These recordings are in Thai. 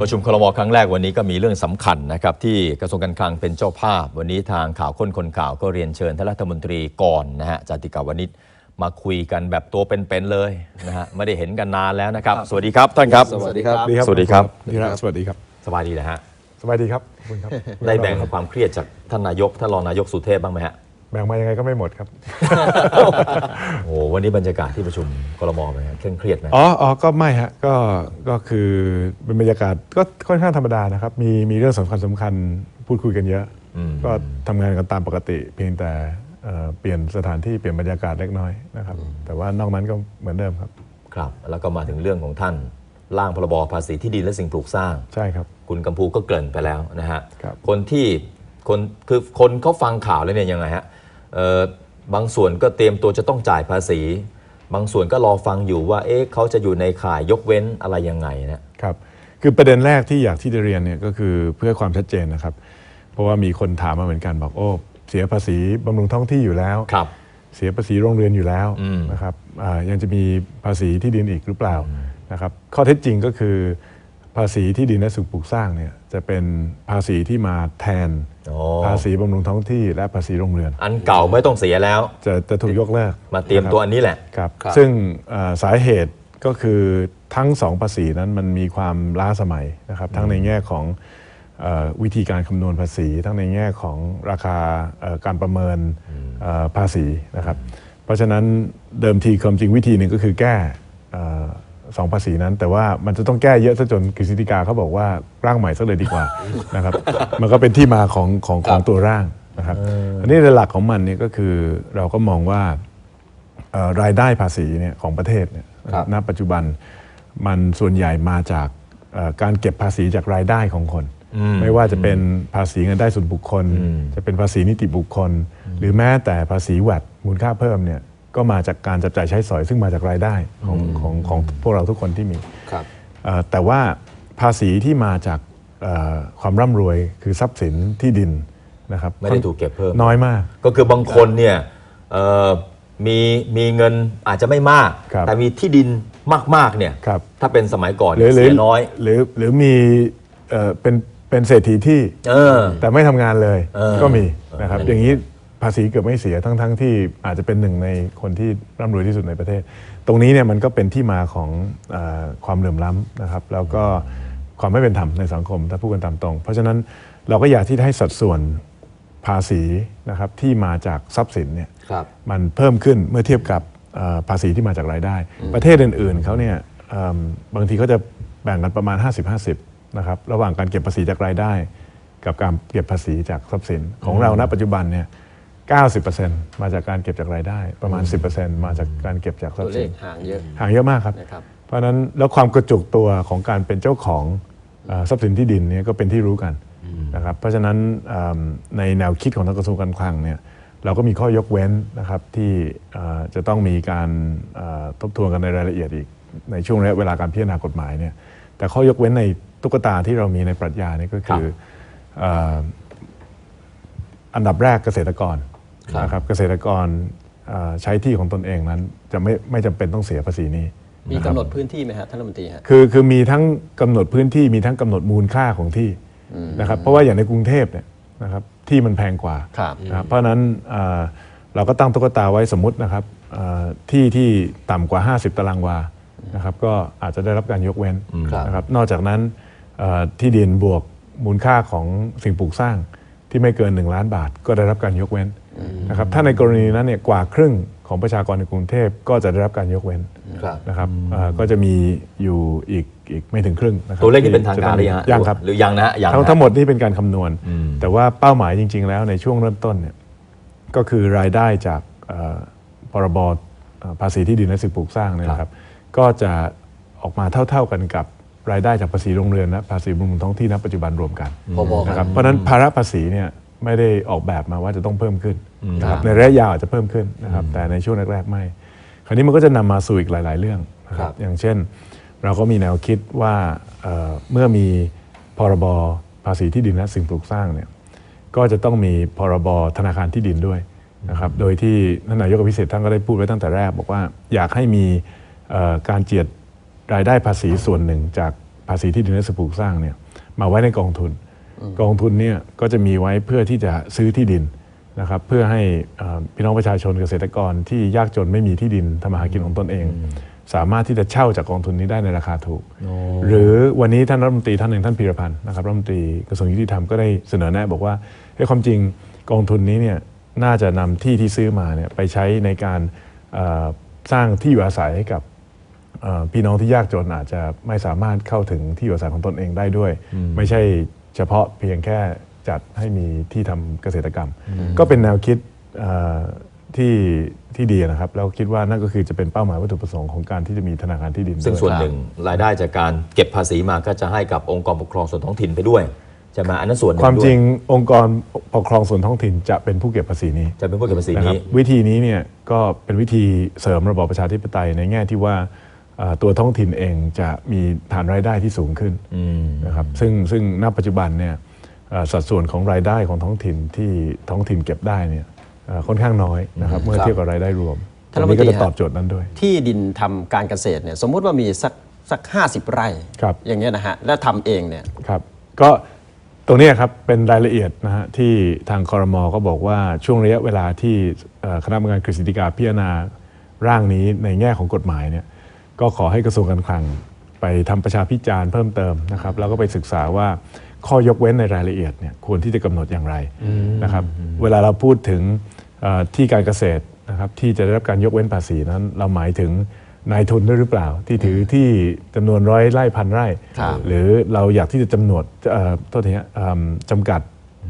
ประชุมครมครั้งแรกวันนี้ก็มีเรื่องสำคัญนะครับที่กระทรวงการคลังเป็นเจ้าภาพ วันนี้ทางข่าวค้นคนข่าวก็เรียนเชิญท่านรัฐมนตรีก่อนนะฮะจาติกาวนิชมาคุยกันแบบตัวเป็นๆเลยนะฮะไม่ได้เห็นกันนานแล้วนะครับ สวัสดีครับท่านครับ สวัสดีครับสวัสดีครับสวัสดีครับสวัสดีครับสบายดีนะฮะสบายดีครับขอบคุณครับได้แบ่งความเครียดจากท่านนายกท่านรองนายกสุเทพบ้างไหมฮะ แบ่งมายังไงก็ไม่หมดครับ โอ้โหวันนี้บรรยากาศที่ประชุมครมเป็นไงเคร่งเครียดไหมอ๋ออ๋อก็ไม่ฮะ ก็ ก็คือเป็นบรรยากาศก็ค่อนข้างธรรมดานะครับ มี มีเรื่องสำคัญสำคัญพูดคุยกันเยอะมก็ทำงานกันตามปกติ เพียงแต่เอ่อเปลี่ยนสถานที่เปลี่ยนบรรยากาศเล็กน้อยนะครับ แต่ว่านอกนั้นก็เหมือนเดิมครับ ครับ แล้วก็มาถึงเรื่องของท่านร่างพรบภาษีที่ดินและสิ่งปลูกสร้าง ใช่ครับ คุณกัมพูก็เกริ่นไปแล้วนะฮะครับคนที่คนคือคนเขาฟังข่าวแล้วเนี่ยยังไงฮะเอ่อ บางส่วนก็เตรียมตัวจะต้องจ่ายภาษี บางส่วนก็รอฟังอยู่ว่าเอ๊ะเขาจะอยู่ในข่ายยกเว้นอะไรยังไงนะครับคือประเด็นแรกที่อยากที่จะเรียนเนี่ยก็คือเพื่อความชัดเจนนะครับ เพราะว่ามีคนถามมาเหมือนกันบอกโอ้เสียภาษีบำรุงท้องที่อยู่แล้วครับเสียภาษีโรงเรือนอยู่แล้วอืมนะครับอ่ายังจะมีภาษีที่ดินอีกหรือเปล่านะครับข้อเท็จจริงก็คือ ภาษีที่ดินและสิ่งปลูกสร้างเนี่ยจะเป็นภาษีที่มาแทน อ๋อภาษีบำรุงท้องที่และภาษีโรงเรือน อันเก่าไม่ต้องเสียแล้ว จะจะถูกยกเลิกมาเตรียมตัวอันนี้แหละ ครับครับ ซึ่งอ่าสาเหตุก็คือทั้งสองภาษีนั้นมันมีความล้าสมัยนะครับทั้งในแง่ของเอ่อวิธีการคำนวณภาษี ทั้งในแง่ของราคาเอ่อการประเมินเอ่อภาษีนะครับเพราะฉะนั้นเดิมทีความจริงวิธีหนึ่งก็คือแก้เอ่อ สองภาษีนั้น แต่ว่ามันจะต้องแก้เยอะซะจนกฤษฎีกาเขาบอกว่าร่างใหม่ซะเลยดีกว่า นะครับ มันก็เป็นที่มาของของของตัวร่างนะครับ อันนี้หลักของมันเนี่ยก็คือเราก็มองว่าเอ่อรายได้ภาษีเนี่ยของประเทศเนี่ยครับณปัจจุบันมันส่วนใหญ่มาจากเอ่อการเก็บภาษีจากรายได้ของคน ไม่ว่าจะเป็นภาษีเงินได้ส่วนบุคคล จะเป็นภาษีนิติบุคคล หรือแม้แต่ภาษีแวดมูลค่าเพิ่มเนี่ย ก็มาจากการจับจ่ายใช้สอยซึ่งมาจากรายได้ของของของพวกเราทุกคนที่มีครับ เอ่อแต่ว่าภาษีที่มาจากเอ่อความร่ำรวยคือทรัพย์สินที่ดินนะครับไม่ได้ถูกเก็บเพิ่ม น้อยมาก ก็คือบางคนเนี่ยเอ่อมีมีเงินอาจจะไม่มาก ครับแต่มีที่ดินมากๆเนี่ยครับ ถ้าเป็นสมัยก่อนหรือหรืเสียน้อย หรือหรือมีเอ่อเป็นเป็นเศรษฐีที่ เออ แต่ไม่ทำงานเลยเออก็มีนะครับเออออย่างนี้ ภาษีเกือบไม่เสียทั้งทั้งที่อาจจะเป็นหนึ่งในคนที่ร่ำรวยที่สุดในประเทศ ตรงนี้เนี่ยมันก็เป็นที่มาของเออความเหลื่อมล้ำนะครับ แล้วก็ความไม่เป็นธรรมในสังคมถ้าพูดกันตามตรง เพราะฉะนั้นเราก็อยากที่จะให้สัดส่วนภาษีนะครับที่มาจากทรัพย์สินเนี่ยครับมันเพิ่มขึ้นเมื่อเทียบกับเอ่อภาษีที่มาจากรายได้ ประเทศอื่นๆเขาเนี่ยเอิ่มบางทีก็จะแบ่งกันประมาณ 50-50นะครับระหว่างการเก็บภาษีจากรายได้ กับการเก็บภาษีจากทรัพย์สินของเราณปัจจุบันเนี่ย 90%มาจากการเก็บจากรายได้ ประมาณ 10%มาจากการเก็บจากทรัตัพวย์เลสิขนห่างเยอะห่างเยอะมากครับ นะครับ เพราะฉะนั้นแล้วความกระจุกตัวของการเป็นเจ้าของเอ่อทรัพย์สินที่ดินเนี่ยก็เป็นที่รู้กันนะครับเพราะฉะนั้นเอิ่มในแนวคิดของทางกระทรวงการคลังเนี่ยเราก็มีข้อยกเว้นนะครับที่เอ่อจะต้องมีการเอ่อทบทวนกันในรายละเอียดอีก ในช่วงระยะเวลาการพิจารณากฎหมายเนี่ยแต่ข้อยกเว้นในตุ๊กตาที่เรามีในปรัชญาเนี่ยก็คือเอ่ออันดับแรกเกษตรกรครับ นะครับเกษตรกรเอ่อใช้ที่ของตนเองนั้นจะไม่ไม่จำเป็นต้องเสียภาษีนี้มีกำหนดพื้นที่ไหมฮะท่านรัฐมนตรีฮะคือคือมีทั้งกำหนดพื้นที่มีทั้งกำหนดมูลค่าของที่นะครับเพราะว่าอย่างในกรุงเทพเนี่ยนะครับที่มันแพงกว่าครับนะครับเพราะฉะนั้นเอ่อเราก็ตั้งตุ๊กตาไว้สมมตินะครับเอ่อที่ที่ต่ำกว่า 50 ตารางวานะครับก็อาจจะได้รับการยกเว้นครับนะครับนอกจากนั้นเอ่อที่ดินบวกมูลค่าของสิ่งปลูกสร้างที่ไม่เกิน 1 ล้านบาท ก็ได้รับการยกเว้น นะครับถ้าในกรณีนั้นเนี่ยกว่าครึ่งของประชากรในกรุงเทพก็จะได้รับการยกเว้นครับ นะครับเอ่อก็จะมีอยู่อีกอีกไม่ถึงครึ่งนะครับตัวเลขนี้เป็นทางการหรือยังฮะยังครับ หรือยังนะฮะยังทั้งนะ ทั้งหมดนี่เป็นการคำนวณ อืม แต่ว่าเป้าหมายจริง ๆ แล้วในช่วงเริ่มต้นเนี่ยก็คือรายได้จากเอ่อพรบเอ่อภาษีที่ดินและสิ่งปลูกสร้างเนี่ยนะครับก็จะออกมาเท่า ๆกันกับรายได้จากภาษีโรงเรือนและภาษีบำรุงท้องที่ณปัจจุบันรวมกันพอๆกัน นะครับเพราะฉะนั้นภาระภาษีเนี่ย ไม่ได้ออกแบบมาว่าจะต้องเพิ่มขึ้นนะคครัรับบในระยะยาวอาจจะเพิ่มขึ้นนะครับแต่ในช่วงแรกๆไม่ คราวนี้มันก็จะนำมาสู่อีกหลาย ๆ เรื่องนะคครัรับบอย่างเช่น เราก็มีแนวคิดว่าเอ่อเมื่อมีพรบภาษีที่ดินและสิ่งปลูกสร้างเนี่ยก็จะต้องมีพรบธนาคารที่ดินด้วยนะครับโดยที่ท่านนายกอภิสิทธิ์ท่านก็ได้พูดไว้ตั้งแต่แรก บอกว่าอยากให้มีเอ่อการเจียดรายได้ภาษีส่วนหนึ่งจากภภาษีที่ดินและสิ่งปลูกสร้างเนี่ยมาไว้ในกองทุน กองทุนเนี่ยก็จะมีไว้เพื่อที่จะซื้อที่ดินนะครับเพื่อให้เอ่อพี่น้องประชาชนเกษตรกรที่ยากจนไม่มีที่ดินทำมาหากินของตนเอง สามารถที่จะเช่าจากกองทุนนี้ได้ในราคาถูก หรือวันนี้ท่านรัฐมนตรีท่านหนึ่งท่านพีรพันธ์นะครับรัฐมนตรีกระทรวงยุติธรรมก็ได้เสนอแนะบอกว่าเฮ้ยความจริงกองทุนนี้เนี่ยน่าจะนำที่ที่ซื้อมาเนี่ยไปใช้ในการเอ่อสร้างที่อยู่อาศัยให้กับเอ่อพี่น้องที่ยากจนอาจจะไม่สามารถเข้าถึงที่อยู่อาศัยของตนเองได้ด้วย ไม่ใช่ เฉพาะเพียงแค่จัดให้มีที่ทำเกษตรกรรม ก็เป็นแนวคิดเอ่อที่ที่ดีนะครับแล้วคิดว่านั่นก็คือจะเป็นเป้าหมายวัตถุประสงค์ของการที่จะมีธนาคารที่ดินซึ่งด้วยส่วนหนึ่งรายได้จากการเก็บภาษีมาก็จะให้กับองค์กรปกครองส่วนท้องถิ่นไปด้วยใช่ไหมอันนั้นส่วนหนึ่งความด้วยจริงองค์กรปกครองส่วนท้องถิ่นจะเป็นผู้เก็บภาษีนี้ จะเป็นผู้เก็บภาษีนะครับนี้ วิธีนี้เนี่ยก็เป็นวิธีเสริมระบอบประชาธิปไตยในแง่ที่ว่าเอ่อ ตัวท้องถิ่นเองจะมีฐานรายได้ที่สูงขึ้นนะครับซึ่งซึ่งณปัจจุบันเนี่ยเอ่อสัดส่วนของรายได้ของท้องถิ่นที่ท้องถิ่นเก็บได้เนี่ยเอ่อค่อนข้างน้อยนะครับเมื่อครับเทียบกับรายได้รวมท่าตนรรังฐมนตรีนี้ก็จะฮะตอบโจทย์นั้นด้วย ที่ดินทำการเกษตรเนี่ยสมมุติว่ามีสักสักห้าสิบไร่ครับอย่างเงี้ยนะฮะแล้วทำเองเนี่ยครับก็ตรงเนี้ยครับเป็นรายละเอียดนะฮะที่ทางคอรมอก็บอกว่าช่วงระยะเวลาที่เอ่อคณะกรรมการกฤษฎีกาพิจารณาร่างนี้ในแง่ของกฎหมายเนี่ย ก็ขอให้กระทรวงการคลังไปทำประชาพิจารณ์เพิ่มเติมนะครับแล้วก็ไปศึกษาว่าข้อยกเว้นในรายละเอียดเนี่ยควรที่จะกำหนดอย่างไรนะครับเวลาเราพูดถึงเอ่อที่การเกษตรนะครับที่จะได้รับการยกเว้นภาษีนั้น เราหมายถึงนายทุนด้วยหรือเปล่า ที่ถือที่จำนวนร้อยไร่พันไร่ครับหรือเราอยากที่จะจำนวนเอ่อโทษทีฮะเอิ่มจำกัด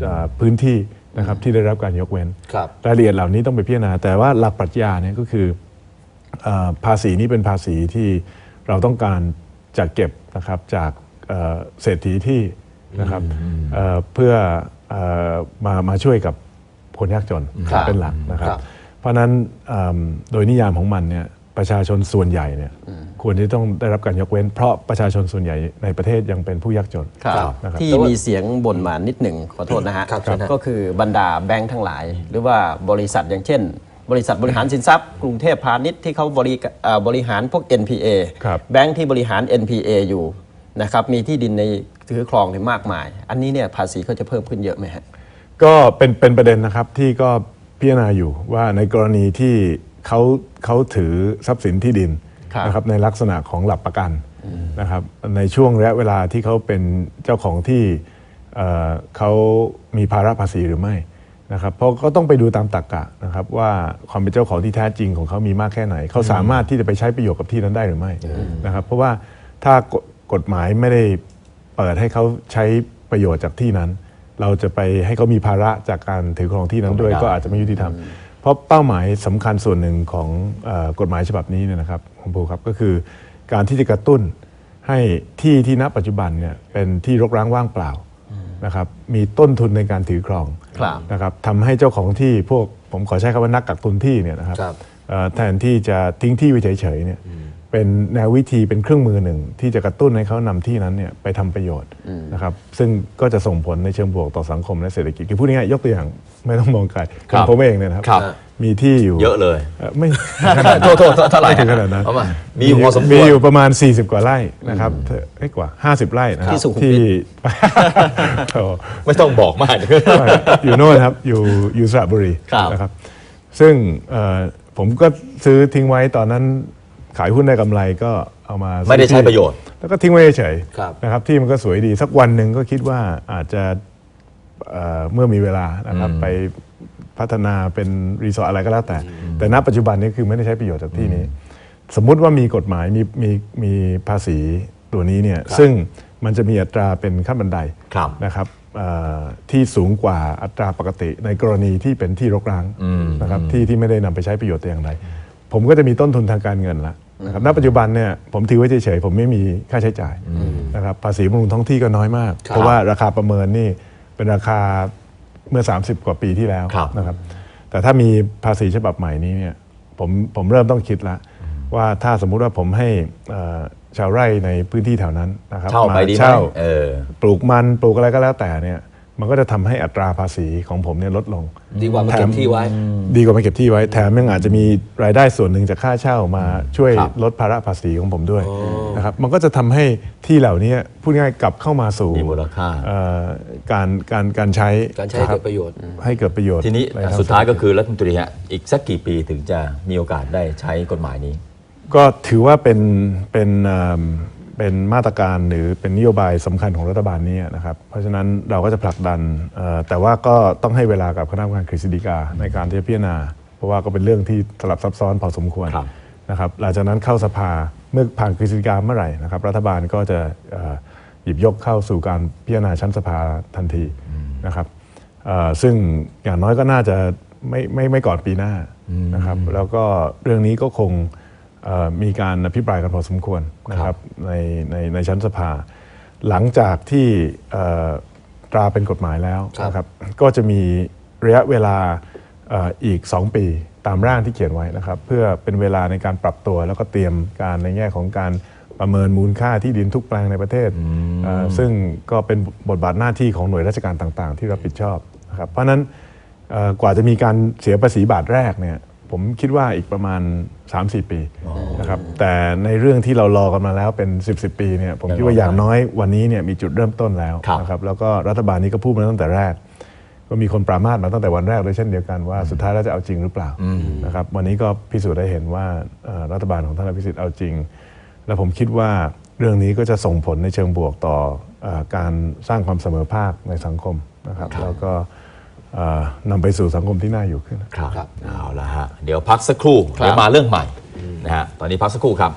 เอ่อพื้นที่นะครับที่ได้รับการยกเว้นครับรายละเอียดเหล่านี้ต้องไปพิจารณา แต่ว่าหลักปรัชญาเนี่ยก็คือเออ ภาษีนี้เป็นภาษีที่เราต้องการจะเก็บนะครับจากเอ่อเศรษฐีที่นะครับเอ่อเพื่อเอ่อมามาช่วยกับคนยากจนครับเป็นหลักนะครับครับเพราะฉะนั้นเอิ่มโดยนิยามของมันเนี่ยประชาชนส่วนใหญ่เนี่ยควรที่ต้องได้รับการยกเว้น เพราะประชาชนส่วนใหญ่ในประเทศยังเป็นผู้ยากจนครับนะครับที่มีเสียงบ่นมานิดหนึ่งขอโทษนะฮะครับเชิญฮะก็คือบรรดาแบงค์ทั้งหลาย หรือว่าบริษัทอย่างเช่น บริษัทบริหารสินทรัพย์ กรุงเทพพาณิชย์ที่เขาบริกเอ่อบริหารพวก NPA ครับแบงค์ที่บริหาร NPA อยู่นะครับมีที่ดินในถือครองเนี่ยมากมาย อันนี้เนี่ยภาษีเขาจะเพิ่มขึ้นเยอะไหมฮะก็เป็นเป็นประเด็นนะครับที่ก็พิจารณาอยู่ว่าในกรณีที่เขาเขาถือทรัพย์สินที่ดินครับนะครับในลักษณะของหลักประกันนะครับในช่วงระยะเวลาที่เขาเป็นเจ้าของที่เอ่อเขามีภาระภาษีหรือไม่ นะครับเพราะก็ต้องไปดูตามตรรกะนะครับว่าความเป็นเจ้าของที่แท้จริงของเขามีมากแค่ไหน เขาสามารถที่จะไปใช้ประโยชน์กับที่นั้นได้หรือไม่นะครับเพราะว่าถ้ากฎกฎหมายไม่ได้เปิดให้เขาใช้ประโยชน์จากที่นั้น เราจะไปให้เขามีภาระจากการถือครองที่นั้นด้วยไม่ได้ก็อาจจะไม่ยุติธรรม เพราะเป้าหมายสำคัญส่วนหนึ่งของเออกฎหมายฉบับนี้เนี่ยนะครับคุณภูครับก็คือการที่จะกระตุ้นให้ที่ที่ณปัจจุบันเนี่ยเป็นที่รกร้างว่างเปล่า นะครับมีต้นทุนในการถือครองครับนะครับทำให้เจ้าของที่พวกผมขอใช้คำว่านักกักตุนที่เนี่ยนะครับครับ เอ่อแทนที่จะทิ้งที่ไว้เฉยๆเนี่ยเป็นแนววิธีเป็นเครื่องมือหนึ่ง ที่จะกระตุ้นให้เขานำที่นั้นเนี่ยไปทำประโยชน์นะครับซึ่งก็จะส่งผลในเชิงบวกต่อสังคมและเศรษฐกิจคือพูดง่ายๆยกตัวอย่างไม่ต้องมองไกลครับ ผมเองเนี่ยนะครับ ครับ มีที่อยู่เยอะเลยเอ่อไม่โทษโทษเท่าไหร่ไม่ถึงขนาดนั้นเอามามีอยู่พอสมควมีรอยู่ประมาณ 40 กว่าไร่นะครับเธอเอ้ยกว่า 50 ไร่นะครับที่สุขุมวิทที่โอ้ ไม่ต้องบอกมาก อยู่โน่นครับ อยู่อยู่สระบุรีครับนะครับ ซึ่งเอ่อผมก็ซื้อทิ้งไว้ตอนนั้นขายหุ้นได้กำไรก็เอามาซื้อไม่ได้ใช้ที่ประโยชน์แล้วก็ทิ้งไว้เฉยๆครับ นะครับที่มันก็สวยดีสักวันหนึ่งก็คิดว่าอาจจะเอ่อเมื่อมีเวลานะครับไป พัฒนาเป็นรีสอร์ทอะไรก็แล้วแต่ แต่ณปัจจุบันนี้คือไม่ได้ใช้ประโยชน์จากที่นี้ สมมุติว่ามีกฎหมายมีมีมีภาษีตัวนี้เนี่ยซึ่งมันจะมีอัตราเป็นขั้นบันไดครับนะครับเอ่อที่สูงกว่าอัตราปกติ ในกรณีที่เป็นที่รกร้างนะครับที่ที่ไม่ได้นำไปใช้ประโยชน์แต่อย่างใดผมก็จะมีต้นทุนทางการเงินละนะครับณปัจจุบันเนี่ยผมถือไว้เฉยๆผมไม่มีค่าใช้จ่ายนะครับภาษีบำรุงท้องที่ก็น้อยมากครับเพราะว่าราคาประเมินนี่เป็นราคา เมื่อ 30 กว่าปีที่แล้วครับนะครับ แต่ถ้ามีภาษีฉบับใหม่นี้เนี่ยผมผมเริ่มต้องคิดละว่าถ้าสมมุติว่าผมให้เอ่อชาวไร่ในพื้นที่แถวนั้นนะครับเช่าไปมาดีไหมเช่าเออปลูกมันปลูกอะไรก็แล้วแต่เนี่ย มันก็จะทำให้อัตราภาษีของผมเนี่ยลดลง ดีกว่ามาเก็บที่ไว้ ดีกว่ามาเก็บที่ไว้แถมยังอาจจะมีรายได้ส่วนหนึ่งจากค่าเช่ามาช่วยครับลดภาระภาษีของผมด้วยนะครับมันก็จะทำให้ที่เหล่านี้พูดง่ายๆกลับเข้ามาสู่มีมูลค่า เอ่อการการการใช้การใช้ให้คบเกิดประโยชน์ ให้เกิดประโยชน์ทีนี้ในทงสุดท้ายก็คือรัฐมนตรีฮะอีกสักกี่ปีถึงจะมีโอกาสได้ใช้กฎหมายนี้ ก็ถือว่าเป็นเป็นเอิ่ม เป็นมาตรการหรือเป็นนโยบายสำคัญของรัฐบาลนี้นะครับ เพราะฉะนั้นเราก็จะผลักดันเอ่อแต่ว่าก็ต้องให้เวลากับคณะกรรมการกฤษฎีกาในการที่จะพิจารณา เพราะว่าก็เป็นเรื่องที่สลับซับซ้อนพอสมควรครับนะครับหลังจากนั้นเข้าสภาเมื่อผ่านกฤษฎีกาเมื่อไหร่นะครับ รัฐบาลก็จะเอ่อหยิบยกเข้าสู่การพิจารณาชั้นสภาทันทีนะครับเอ่อซึ่งอย่างน้อยก็น่าจะไม่ไม่ไม่ก่อนปีหน้านะครับ แล้วก็เรื่องนี้ก็คงเอ่อ มีการอภิปรายกันพอสมควรนะครับในในในชั้นสภา หลังจากที่เอ่อตราเป็นกฎหมายแล้วครับนะครับก็จะมีระยะเวลาเอ่ออีก 2 ปีตามร่างที่เขียนไว้นะครับเพื่อเป็นเวลาในการปรับตัวแล้วก็เตรียมการในแง่ของการประเมินมูลค่าที่ดินทุกแปลงในประเทศเอ่อซึ่งก็เป็นบทบาทหน้าที่ของหน่วยราชการต่างๆ ที่รับผิดชอบนะครับเพราะฉะนั้นเอ่อกว่าจะมีการเสียภาษีบาทแรกเนี่ย ผมคิดว่าอีกประมาณ 3-4 ปีนะครับแต่ในเรื่องที่เรารอกันมาแล้วเป็น 10 10 ปีเนี่ยผมคิดว่าอย่างน้อยวันนี้เนี่ยมีจุดเริ่มต้นแล้วครับนะครับแล้วก็รัฐบาลนี้ก็พูดมาตั้งแต่แรก ก็มีคนปรามาสมาตั้งแต่วันแรกด้วยเช่นเดียวกันว่าสุดท้ายแล้วจะเอาจริงหรือเปล่านะครับวันนี้ก็พิสูจน์ได้เห็นว่าเอ่อรัฐบาลของท่านอภิสิทธิ์เอาจริง และผมคิดว่าเรื่องนี้ก็จะส่งผลในเชิงบวกต่อเออการสร้างความเสมอภาคในสังคมนะครับแล้วก็เอ่อ นำไปสู่สังคมที่น่าอยู่ขึ้น ครับ เอาละฮะ เดี๋ยวพักสักครู่ เดี๋ยวมาเรื่องใหม่นะฮะ ตอนนี้พักสักครู่ครับ